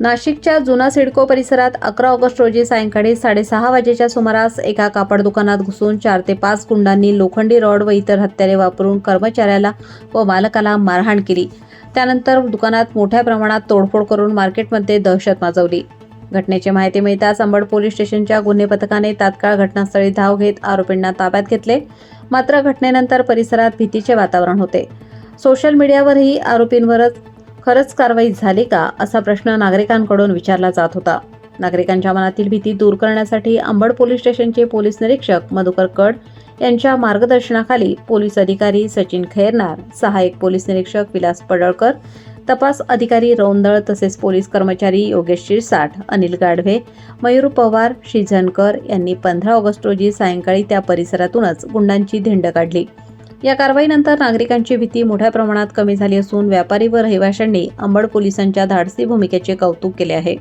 नाशिकच्या जुना सिडको परिसरात अकरा ऑगस्ट रोजी सायंकाळी साडेसहा वाजेच्या सुमारास एका कापड दुकानात घुसून चार ते पाच गुंडांनी लोखंडी रॉड व इतर हत्यारे वापरून कर्मचाऱ्याला व मालकाला मारहाण केली. त्यानंतर दुकानात मोठ्या प्रमाणात तोडफोड करून मार्केटमध्ये दहशत माजवली. घटनेची माहिती मिळताच अंबड पोलीस स्टेशनच्या गुन्हे पथकाने तात्काळ घटनास्थळी धाव घेत आरोपींना ताब्यात घेतले. मात्र घटनेनंतर परिसरात भीतीचे वातावरण होते. सोशल मीडियावरही आरोपींवरच खरंच कारवाई झाली का असा प्रश्न नागरिकांकडून विचारला जात होता. नागरिकांच्या मनातील भीती दूर करण्यासाठी अंबड पोलीस स्टेशनचे पोलीस निरीक्षक मधुकर कड यांच्या मार्गदर्शनाखाली पोलीस अधिकारी सचिन खैरनार सहाय्यक पोलीस निरीक्षक विलास पडळकर तपास अधिकारी रौंदळ तसेच पोलीस कर्मचारी योगेश शिरसाठ अनिल गाढवे मयूर पवार शिझनकर यांनी पंधरा ऑगस्ट रोजी सायंकाळी त्या परिसरातूनच गुंडांची धिंड काढली. या कारवाईनंतर नागरिकांची भीती मोठ्या प्रमाणात कमी झाली असून व्यापारी व रहिवाशांनी अंबड पोलिसांच्या धाडसी भूमिकेचे कौतुक केले आहे.